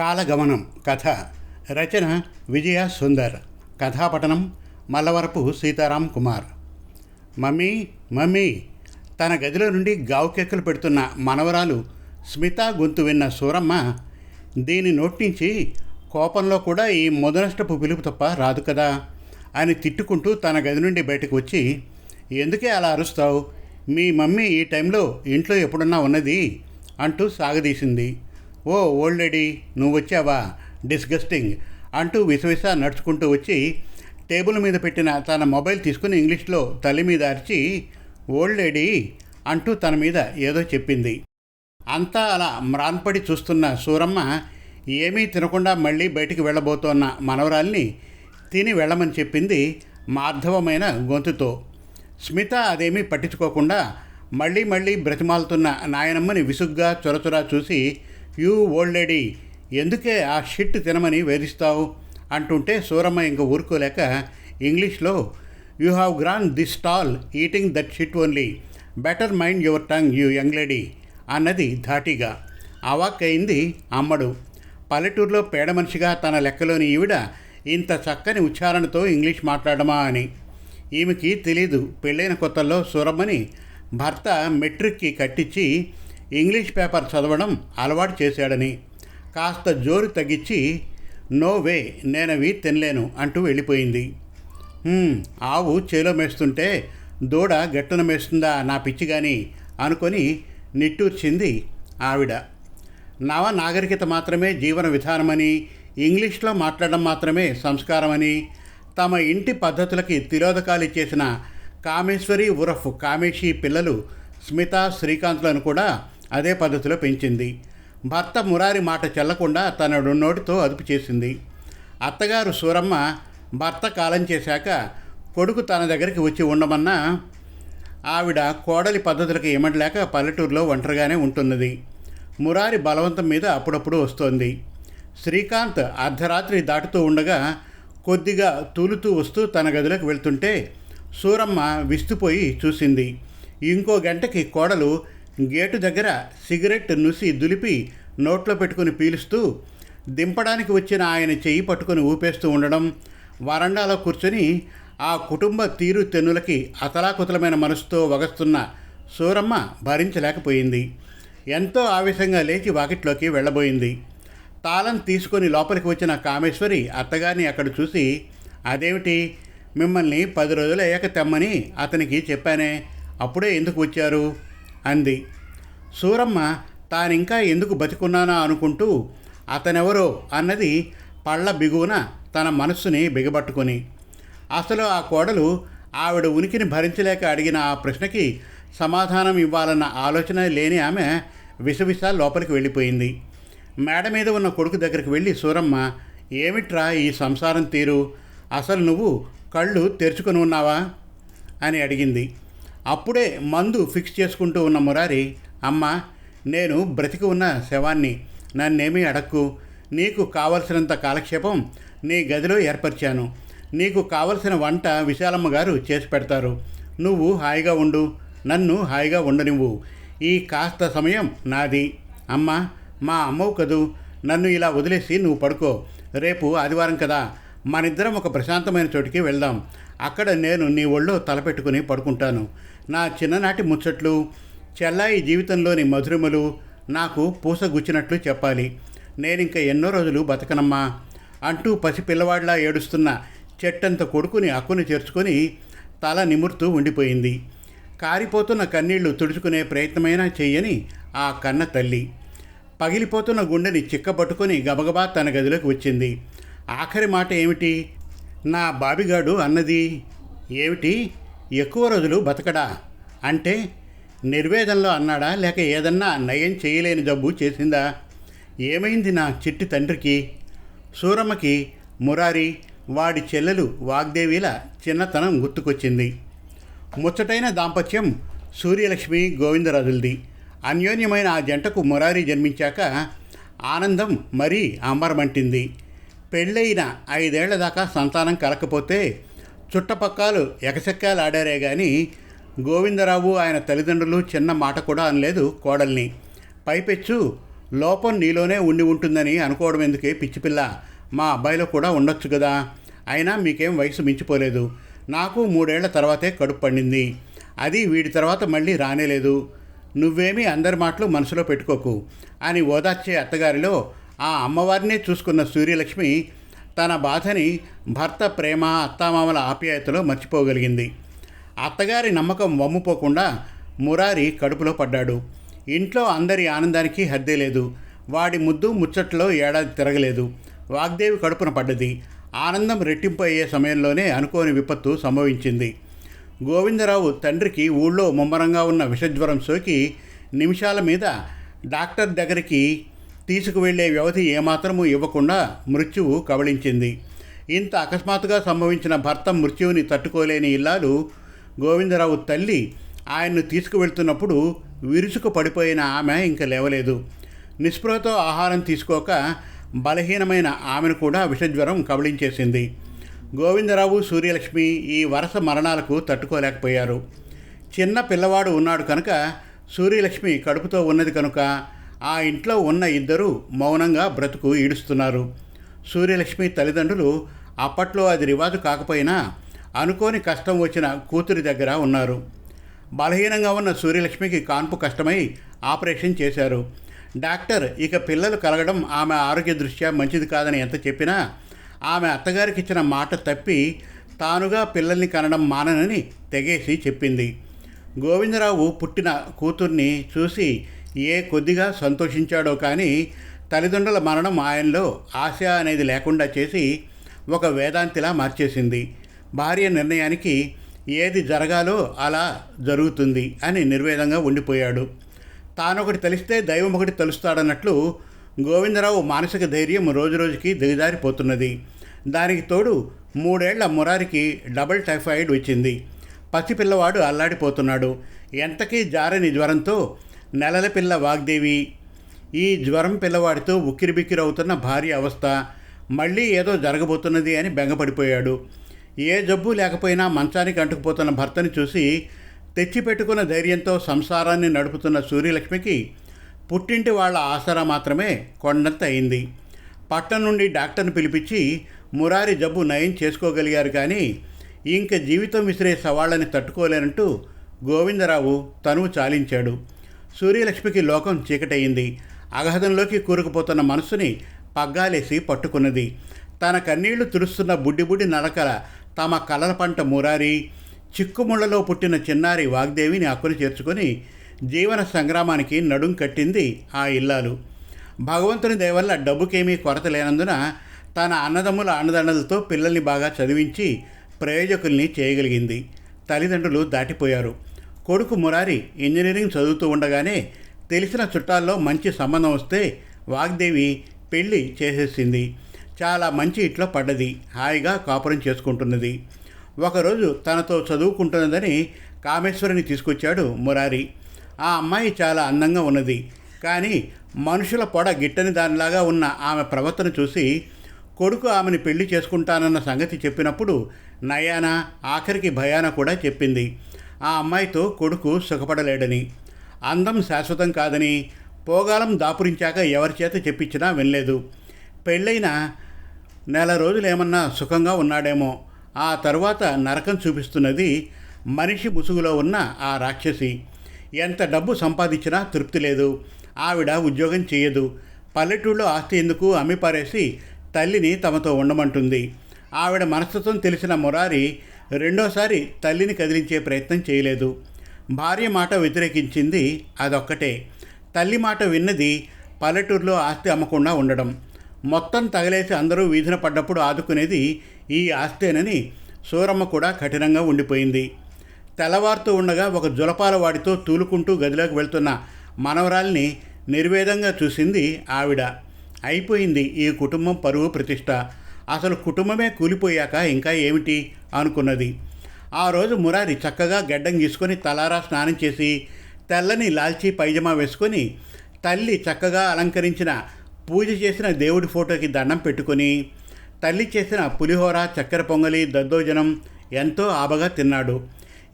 కాలగమనం కథ రచన విజయ సుందర్ కథాపఠనం మల్లవరపు సీతారాం కుమార్. మమ్మీ మమ్మీ తన గదిలో నుండి గావుకెక్కలు పెడుతున్న మనవరాలు స్మిత గొంతు విన్న సూరమ్మ దీని నోటించి కోపంలో కూడా ఈ మొదనష్టపు పిలుపు తప్ప రాదు కదా అని తిట్టుకుంటూ తన గది నుండి బయటకు వచ్చి ఎందుకే అలా అరుస్తావు? మీ మమ్మీ ఈ టైంలో ఇంట్లో ఎప్పుడన్నా ఉన్నది? అంటూ సాగదీసింది. ఓ ఓల్డ్ లేడీ నువ్వు వచ్చావా? డిస్గస్టింగ్ అంటూ విసవిస నడుచుకుంటూ వచ్చి టేబుల్ మీద పెట్టిన తన మొబైల్ తీసుకుని ఇంగ్లీష్లో తల్లి మీద అరిచి ఓల్డ్ లేడీ అంటూ తన మీద ఏదో చెప్పింది. అంతా అలా మ్రాన్పడి చూస్తున్న సూరమ్మ ఏమీ తినకుండా మళ్ళీ బయటికి వెళ్ళబోతోన్న మనవరాల్ని తిని వెళ్ళమని చెప్పింది మార్ధవమైన గొంతుతో. స్మిత అదేమీ పట్టించుకోకుండా మళ్ళీ మళ్ళీ బ్రతిమాలుతున్న నాయనమ్మని విసుగ్గా చొరచొరా చూసి యూ ఓల్డ్ లేడీ ఎందుకే ఆ షిట్ తినమని వేధిస్తావు? అంటుంటే సూరమ్మ ఇంక ఊరుకోలేక ఇంగ్లీష్లో you have grown this tall eating that shit only. Better mind your tongue you young lady అన్నది ధాటిగా. అవాక్కయింది అమ్మడు. పల్లెటూరులో పేడ మనిషిగా తన లెక్కలోని ఈవిడ ఇంత చక్కని ఉచ్చారణతో ఇంగ్లీష్ మాట్లాడమా అని. ఈమెకి తెలీదు. పెళ్ళైన కొత్తల్లో సూరమ్మని భర్త మెట్రిక్కి కట్టించి ఇంగ్లీష్ పేపర్ చదవడం అలవాటు చేశాడని. కాస్త జోరు తగ్గించి నో వే నేనవి తినలేను అంటూ వెళ్ళిపోయింది. ఆవు చేలో మేస్తుంటే దూడ గట్టున మేస్తుందా నా పిచ్చి కానీ అనుకొని నిట్టూర్చింది ఆవిడ. నవ నాగరికత మాత్రమే జీవన విధానమని ఇంగ్లీష్లో మాట్లాడడం మాత్రమే సంస్కారమని తమ ఇంటి పద్ధతులకి తిరోధకాలు ఇచ్చేసిన కామేశ్వరి ఉరఫ్ కామేషి పిల్లలు స్మిత శ్రీకాంత్లను కూడా అదే పద్ధతిలో పెంచింది. భర్త మురారి మాట చెల్లకుండా తన నోటితో అదుపు చేసింది. అత్తగారు సూరమ్మ భర్త కాలం చేశాక కొడుకు తన దగ్గరికి వచ్చి ఉండమన్నా ఆవిడ కోడలి పద్ధతులకు ఇమ్మడలేక పల్లెటూరులో ఒంటరిగానే ఉంటున్నది. మురారి బలవంతం మీద అప్పుడప్పుడు వస్తోంది. శ్రీకాంత్ అర్ధరాత్రి దాటుతూ ఉండగా కొద్దిగా తూలుతూ వస్తూ తన గదిలోకి వెళ్తుంటే సూరమ్మ విస్తుపోయి చూసింది. ఇంకో గంటకి కోడలు గేటు దగ్గర సిగరెట్ నుసి దులిపి నోట్లో పెట్టుకుని పీలుస్తూ దింపడానికి వచ్చిన ఆయన చెయ్యి పట్టుకొని ఊపేస్తూ ఉండడం వరండాలో కూర్చొని ఆ కుటుంబ తీరు తెన్నులకి అతలాకుతలమైన మనసుతో వగస్తున్న సూరమ్మ భరించలేకపోయింది. ఎంతో ఆవేశంగా లేచి వాకిట్లోకి వెళ్ళబోయింది. తాళం తీసుకొని లోపలికి వచ్చిన కామేశ్వరి అత్తగారిని అక్కడ చూసి అదేమిటి? మిమ్మల్ని పది రోజులు అయ్యాక తెమ్మని అతనికి చెప్పానే అప్పుడే ఎందుకు వచ్చారు? అంది. సూరమ్మ తానింకా ఎందుకు బతికున్నానా అనుకుంటూ అతనెవరో అన్నది పళ్ళ బిగువున తన మనస్సుని బిగబట్టుకుని. అసలు ఆ కోడలు ఆవిడ ఉనికిని భరించలేక అడిగిన ఆ ప్రశ్నకి సమాధానం ఇవ్వాలన్న ఆలోచన లేని ఆమె విసవిస లోపలికి వెళ్ళిపోయింది. మేడ మీద ఉన్న కొడుకు దగ్గరికి వెళ్ళి సూరమ్మ ఏమిట్రా ఈ సంసారం తీరు? అసలు నువ్వు కళ్ళు తెరుచుకొని ఉన్నావా? అని అడిగింది. అప్పుడే మందు ఫిక్స్ చేసుకుంటూ ఉన్న మురారి అమ్మ నేను బ్రతికి ఉన్న శవాన్ని నన్నేమీ అడక్కు. నీకు కావలసినంత కాలక్షేపం నీ గదిలో ఏర్పరిచాను. నీకు కావలసిన వంట విశాలమ్మ గారు చేసి పెడతారు. నువ్వు హాయిగా ఉండు. నన్ను హాయిగా ఉండనివ్వు. ఈ కాస్త సమయం నాది. అమ్మ మా అమ్మవు కదూ. నన్ను ఇలా వదిలేసి నువ్వు పడుకో. రేపు ఆదివారం కదా. మనిద్దరం ఒక ప్రశాంతమైన చోటికి వెళ్దాం. అక్కడ నేను నీ ఒళ్ళో తలపెట్టుకుని పడుకుంటాను. నా చిన్ననాటి ముచ్చట్లు చెల్లాయి జీవితంలోని మధురిమలు నాకు పూసగుచ్చినట్లు చెప్పాలి. నేనింక ఎన్నో రోజులు బతకనమ్మా అంటూ పసి పిల్లవాడిలా ఏడుస్తున్న చెట్టంత కొడుకుని అక్కుని చేర్చుకొని తల నిమురుతూ ఉండిపోయింది. కారిపోతున్న కన్నీళ్ళు తుడుచుకునే ప్రయత్నమైనా చెయ్యని ఆ కన్న తల్లి. పగిలిపోతున్న గుండెని చిక్కబట్టుకొని గబగబా తన గదిలోకి వచ్చింది. ఆఖరి మాట ఏమిటి? నా బాబిగాడు అన్నది ఏమిటి? ఎక్కువ రోజులు బతకడా? అంటే నిర్వేదంలో అన్నాడా? లేక ఏదన్నా నయం చేయలేని జబ్బు చేసిందా? ఏమైంది నా చిట్టి తండ్రికి? సూరమ్మకి మురారి వాడి చెల్లెలు వాగ్దేవిల చిన్నతనం గుర్తుకొచ్చింది. ముచ్చటైన దాంపత్యం సూర్యలక్ష్మి గోవిందరాజులది. అన్యోన్యమైన ఆ జంటకు మురారి జన్మించాక ఆనందం మరీ అంబరమంటింది. పెళ్ళైన ఐదేళ్ళ దాకా సంతానం కలకపోతే చుట్టపక్కలు ఎకసెక్కాలు ఆడారే కానీ గోవిందరావు ఆయన తల్లిదండ్రులు చిన్న మాట కూడా అనలేదు కోడల్ని. పైపెచ్చు లోపం నీలోనే ఉండి ఉంటుందని అనుకోవడం ఎందుకే పిచ్చిపిల్ల? మా అబ్బాయిలో కూడా ఉండొచ్చు కదా అయినా మీకేం వయసు మించిపోలేదు. నాకు మూడేళ్ళ తర్వాతే కడుపు పండింది. అది వీడి తర్వాత మళ్ళీ రానేలేదు నువ్వేమీ అందరి మాటలు మనసులో పెట్టుకోకు. అని ఓదార్చే అత్తగారిలో ఆ అమ్మవారినే చూసుకున్న సూర్యలక్ష్మి తన బాధని భర్త ప్రేమ అత్తామామల ఆప్యాయతలో మర్చిపోగలిగింది. అత్తగారి నమ్మకం వమ్ముపోకుండా మురారి కడుపులో పడ్డాడు. ఇంట్లో అందరి ఆనందానికి హద్దే లేదు. వాడి ముద్దు ముచ్చట్లో ఏడాది తిరగలేదు. వాగ్దేవి కడుపున పడ్డది. ఆనందం రెట్టింపు అయ్యే సమయంలోనే అనుకోని విపత్తు సంభవించింది. గోవిందరావు తండ్రికి ఊళ్ళో ముమ్మరంగా ఉన్న విషజ్వరం సోకి నిమిషాల మీద డాక్టర్ దగ్గరికి తీసుకువెళ్ళే వ్యవధి ఏమాత్రము ఇవ్వకుండా మృత్యువు కబళించింది ఇంత అకస్మాత్తుగా సంభవించిన భర్త మృత్యువుని తట్టుకోలేని ఇల్లాలు గోవిందరావు తల్లి ఆయన్ను తీసుకువెళ్తున్నప్పుడు విరుచుకు పడిపోయిన ఆమె ఇంక లేవలేదు. నిస్పృహతో ఆహారం తీసుకోక బలహీనమైన ఆమెను కూడా విషజ్వరం కబళించేసింది గోవిందరావు సూర్యలక్ష్మి ఈ వరుస మరణాలకు తట్టుకోలేకపోయారు. చిన్న పిల్లవాడు ఉన్నాడు కనుక సూర్యలక్ష్మి కడుపుతో ఉన్నది కనుక ఆ ఇంట్లో ఉన్న ఇద్దరు మౌనంగా బ్రతుకు ఈడుస్తున్నారు. సూర్యలక్ష్మి తల్లిదండ్రులు అప్పట్లో అది రివాజు కాకపోయినా అనుకోని కష్టం వచ్చిన కూతురి దగ్గర ఉన్నారు. బలహీనంగా ఉన్న సూర్యలక్ష్మికి కాన్పు కష్టమై ఆపరేషన్ చేశారు. డాక్టర్ ఇక పిల్లలు కలగడం ఆమె ఆరోగ్య దృష్ట్యా మంచిది కాదని ఎంత చెప్పినా ఆమె అత్తగారికి ఇచ్చిన మాట తప్పి తానుగా పిల్లల్ని కనడం మాననని తెగేసి చెప్పింది. గోవిందరావు పుట్టిన కూతుర్ని చూసి ఏ కొద్దిగా సంతోషించాడో కానీ తల్లిదండ్రుల మరణం ఆయనలో ఆశ అనేది లేకుండా చేసి ఒక వేదాంతిలా మార్చేసింది. భార్య నిర్ణయానికి ఏది జరగాలో అలా జరుగుతుంది అని నిర్వేదంగా ఉండిపోయాడు. తానొకటి తెలిస్తే దైవం ఒకటి తెలుస్తాడన్నట్లు గోవిందరావు మానసిక ధైర్యం రోజురోజుకి దిగజారిపోతున్నది. దానికి తోడు మూడేళ్ళ మురారికి డబుల్ టైఫాయిడ్ వచ్చింది. పసిపిల్లవాడు అల్లాడిపోతున్నాడు. ఎంతకీ జారని జ్వరంతో నెలల పిల్ల వాగ్దేవి. ఈ జ్వరం పిల్లవాడితో ఉక్కిరిబిక్కిరవుతున్న భార్య అవస్థ. మళ్ళీ ఏదో జరగబోతున్నది అని బెంగపడిపోయాడు. ఏ జబ్బు లేకపోయినా మంచానికి అంటుకుపోతున్న భర్తని చూసి తెచ్చిపెట్టుకున్న ధైర్యంతో సంసారాన్ని నడుపుతున్న సూర్యలక్ష్మికి పుట్టింటి వాళ్ళ ఆసరా మాత్రమే కొండంత అయింది. పట్టణం నుండి డాక్టర్ని పిలిపించి మురారి జబ్బు నయం చేసుకోగలిగారు కానీ ఇంక జీవితం విసిరే సవాళ్ళని తట్టుకోలేనంటూ గోవిందరావు తనువు చాలించాడు. సూర్యలక్ష్మికి లోకం చీకటయింది. అగహదంలోకి కూరుకుపోతున్న మనసుని పగ్గాలేసి పట్టుకున్నది. తన కన్నీళ్ళు తుడుస్తున్న బుడ్డి బుడ్డి తమ కలల పంట మురారి చిక్కుముళ్ళలో పుట్టిన చిన్నారి వాగ్దేవిని అక్కుని చేర్చుకొని జీవన సంగ్రామానికి నడుం కట్టింది ఆ ఇల్లాలు. భగవంతుని దయవల్ల డబ్బుకేమీ కొరత లేనందున తన అన్నదమ్ముల అన్నదండలతో పిల్లల్ని బాగా చదివించి ప్రయోజకుల్ని చేయగలిగింది. తల్లిదండ్రులు దాటిపోయారు. కొడుకు మురారి ఇంజనీరింగ్ చదువుతూ ఉండగానే తెలిసిన చుట్టాల్లో మంచి సంబంధం వస్తే వాగ్దేవి పెళ్ళి చేసేసింది. చాలా మంచి ఇంట్లో పడ్డది. హాయిగా కాపురం చేసుకుంటున్నది. ఒకరోజు తనతో చదువుకుంటున్నదని కామేశ్వరిని తీసుకొచ్చాడు మురారి. ఆ అమ్మాయి చాలా అందంగా ఉన్నది. కానీ మనుషుల పొడ గిట్టని దానిలాగా ఉన్న ఆమె ప్రవర్తన చూసి కొడుకు ఆమెను పెళ్ళి చేసుకుంటానన్న సంగతి చెప్పినప్పుడు నయాన ఆఖరికి భయాన కూడా చెప్పింది. ఆ అమ్మాయితో కొడుకు సుఖపడలేడని అందం శాశ్వతం కాదని పోగాలం దాపురించాక ఎవరి చేత చెప్పించినా వినలేదు. పెళ్ళైన నెల రోజులు ఏమన్నా సుఖంగా ఉన్నాడేమో ఆ తర్వాత నరకం చూపిస్తున్నది మనిషి ముసుగులో ఉన్న ఆ రాక్షసి. ఎంత డబ్బు సంపాదించినా తృప్తి లేదు ఆవిడ ఉద్యోగం చేయదు పల్లెటూళ్ళలో ఆస్తి ఎందుకు అమ్మిపారేసి తల్లిని తమతో ఉండమంటుంది. ఆవిడ మనస్తత్వం తెలిసిన మురారి రెండోసారి తల్లిని కదిలించే ప్రయత్నం చేయలేదు. భార్య మాట వ్యతిరేకించింది అదొక్కటే. తల్లి మాట విన్నది పల్లెటూరులో ఆస్తి అమ్మకుండా ఉండడం. మొత్తం తగలేసి అందరూ వీధిన పడ్డప్పుడు ఆదుకునేది ఈ ఆస్తేనని సూరమ్మ కూడా కఠినంగా ఉండిపోయింది. తెల్లవారుతూ ఉండగా ఒక జులపాల వాడితో తూలుకుంటూ గదిలోకి వెళ్తున్న మనవరాల్ని నిర్వేదంగా చూసింది ఆవిడ. అయిపోయింది ఈ కుటుంబం పరువు ప్రతిష్ట. అసలు కుటుంబమే కూలిపోయాక ఇంకా ఏమిటి అనుకున్నది. ఆ రోజు మురారి చక్కగా గడ్డం గీసుకొని తలారా స్నానం చేసి తెల్లని లాల్చీ పైజమా వేసుకొని తల్లి చక్కగా అలంకరించిన పూజ చేసిన దేవుడి ఫోటోకి దండం పెట్టుకొని తల్లి చేసిన పులిహోర చక్కెర పొంగలి దద్దోజనం ఎంతో ఆబగా తిన్నాడు.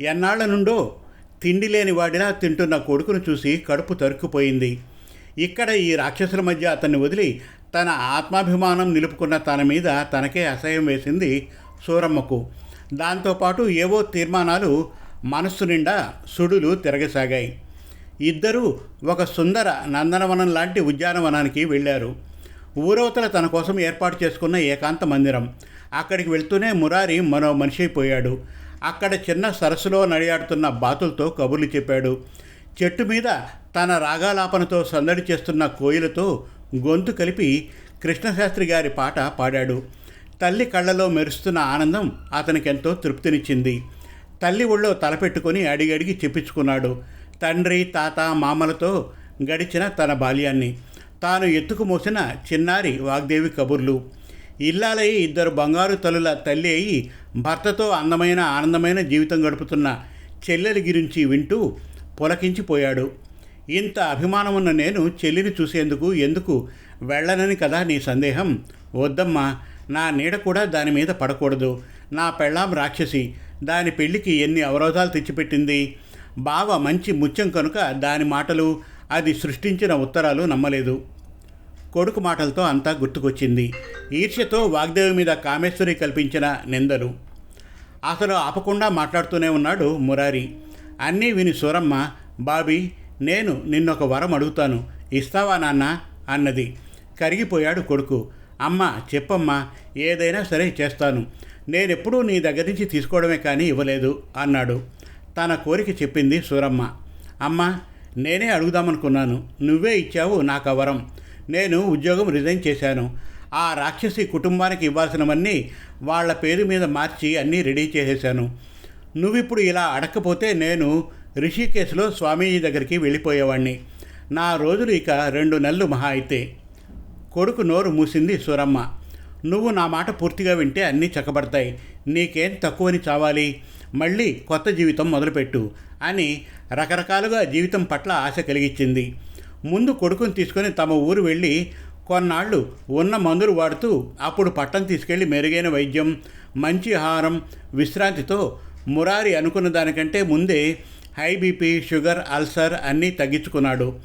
ఎన్నాళ్ళ నుండో తిండి లేని వాడిలా తింటున్న కొడుకును చూసి కడుపు తరుక్కుపోయింది. ఇక్కడ ఈ రాక్షసుల మధ్య అతన్ని వదిలి తన ఆత్మాభిమానం నిలుపుకున్న తన మీద తనకే అసహ్యం వేసింది సూరమ్మకు. దాంతోపాటు ఏవో తీర్మానాలు మనస్సు నిండా సుడులు తిరగసాగాయి. ఇద్దరూ ఒక సుందర నందనవనం లాంటి ఉద్యానవనానికి వెళ్ళారు. ఊరవతల తన కోసం ఏర్పాటు చేసుకున్న ఏకాంత మందిరం. అక్కడికి వెళ్తూనే మురారి మరో మనిషి అయిపోయాడు అక్కడ చిన్న సరస్సులో నడియాడుతున్న బాతులతో కబుర్లు చెప్పాడు. చెట్టు మీద తన రాగాలాపనతో సందడి చేస్తున్న కోయిలతో గొంతు కలిపి కృష్ణశాస్త్రి గారి పాట పాడాడు. తల్లి కళ్ళలో మెరుస్తున్న ఆనందం అతనికెంతో తృప్తినిచ్చింది. తల్లి ఒళ్ళో తలపెట్టుకొని అడిగడిగి చెప్పించుకున్నాడు. తండ్రి తాత మామలతో గడిచిన తన బాల్యాన్ని. తాను ఎత్తుకు మోసిన చిన్నారి వాగ్దేవి కబుర్లు. ఇల్లాలయ్యి ఇద్దరు బంగారు తల్లుల తల్లి అయి భర్తతో అందమైన ఆనందమైన జీవితం గడుపుతున్న చెల్లెలి గురించి వింటూ పులకించిపోయాడు. ఇంత అభిమానం ఉన్న నేను చెల్లిని చూసేందుకు ఎందుకు వెళ్ళనని కదా నీ సందేహం? వద్దమ్మా నా నీడ కూడా దాని మీద పడకూడదు. నా పెళ్ళాం రాక్షసి దాని పెళ్ళికి ఎన్ని అవరోధాలు తెచ్చిపెట్టింది? బావ మంచి ముత్యం కనుక దాని మాటలు అది సృష్టించిన ఉత్తరాలు నమ్మలేదు. కొడుకు మాటలతో అంతా గుర్తుకొచ్చింది. ఈర్ష్యతో వాగ్దేవి మీద కామేశ్వరి కల్పించిన నిందలు. అసలు ఆపకుండా మాట్లాడుతూనే ఉన్నాడు మురారి. అన్నీ విని సూరమ్మ బాబీ నేను నిన్నొక వరం అడుగుతాను. ఇస్తావా నాన్న? అన్నది. కరిగిపోయాడు కొడుకు. అమ్మ చెప్పమ్మా ఏదైనా సరే చేస్తాను. నేనెప్పుడూ నీ దగ్గర నుంచి తీసుకోవడమే కానీ ఇవ్వలేదు అన్నాడు. తన కోరిక చెప్పింది సూరమ్మ. అమ్మ నేనే అడుగుదామనుకున్నాను. నువ్వే ఇచ్చావు నాకు వరం. నేను ఉద్యోగం రిజైన్ చేశాను. ఆ రాక్షసి కుటుంబానికి ఇవ్వాల్సినవన్నీ వాళ్ళ పేరు మీద మార్చి అన్నీ రెడీ చేసేశాను. నువ్విప్పుడు ఇలా అడగకపోతే నేను రిషికేశ్లో స్వామీజీ దగ్గరికి వెళ్ళిపోయేవాడిని నా రోజులు ఇక రెండు నెలలు మహా అయితే. కొడుకు నోరు మూసింది సూరమ్మ. నువ్వు నా మాట పూర్తిగా వింటే అన్నీ చక్కబడతాయి నీకేం తక్కువని చావాలి? మళ్ళీ కొత్త జీవితం మొదలుపెట్టు అని రకరకాలుగా జీవితం పట్ల ఆశ కలిగించింది. ముందు కొడుకుని తీసుకొని తమ ఊరు వెళ్ళి కొన్నాళ్ళు ఉన్న మందులు వాడుతూ అప్పుడు పట్టం తీసుకెళ్ళి మెరుగైన వైద్యం మంచి ఆహారం విశ్రాంతితో మురారి అనుకున్న దానికంటే ముందే హై బీపీ షుగర్ అల్సర్ అన్నీ తగ్గించుకున్నాడు.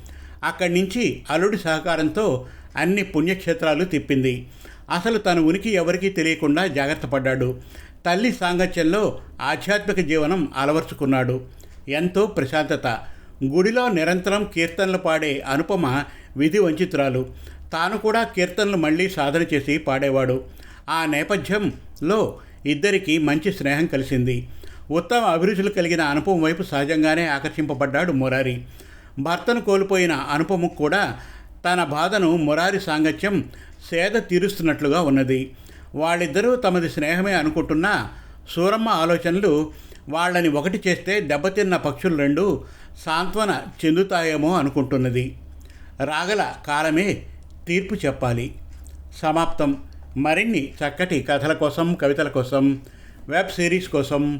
అక్కడి నుంచి అల్లుడి సహకారంతో అన్ని పుణ్యక్షేత్రాలు తిప్పింది. అసలు తన ఉనికి ఎవరికీ తెలియకుండా జాగ్రత్త పడ్డాడు. తల్లి సాంగత్యంలో ఆధ్యాత్మిక జీవనం అలవర్చుకున్నాడు. ఎంతో ప్రశాంతత. గుడిలో నిరంతరం కీర్తనలు పాడే అనుపమ విధి వంచితురాలు. తాను కూడా కీర్తనలు మళ్ళీ సాధన చేసి పాడేవాడు. ఆ నేపథ్యంలో ఇద్దరికి మంచి స్నేహం కలిసింది. ఉత్తమ అభిరుచులు కలిగిన అనుపమ వైపు సహజంగానే ఆకర్షింపబడ్డాడు మురారి. భర్తను కోల్పోయిన అనుపము కూడా తన బాధను మురారి సాంగత్యం సేద తీరుస్తున్నట్లుగా ఉన్నది. వాళ్ళిద్దరూ తమది స్నేహమే అనుకుంటున్నా సూరమ్మ ఆలోచనలు వాళ్ళని ఒకటి చేస్తే దెబ్బతిన్న పక్షులు రెండు సాంత్వన చెందుతాయేమో అనుకుంటున్నది. రాగల కాలమే తీర్పు చెప్పాలి. సమాప్తం. మరిన్ని చక్కటి కథల కోసం కవితల కోసం వెబ్ సిరీస్ కోసం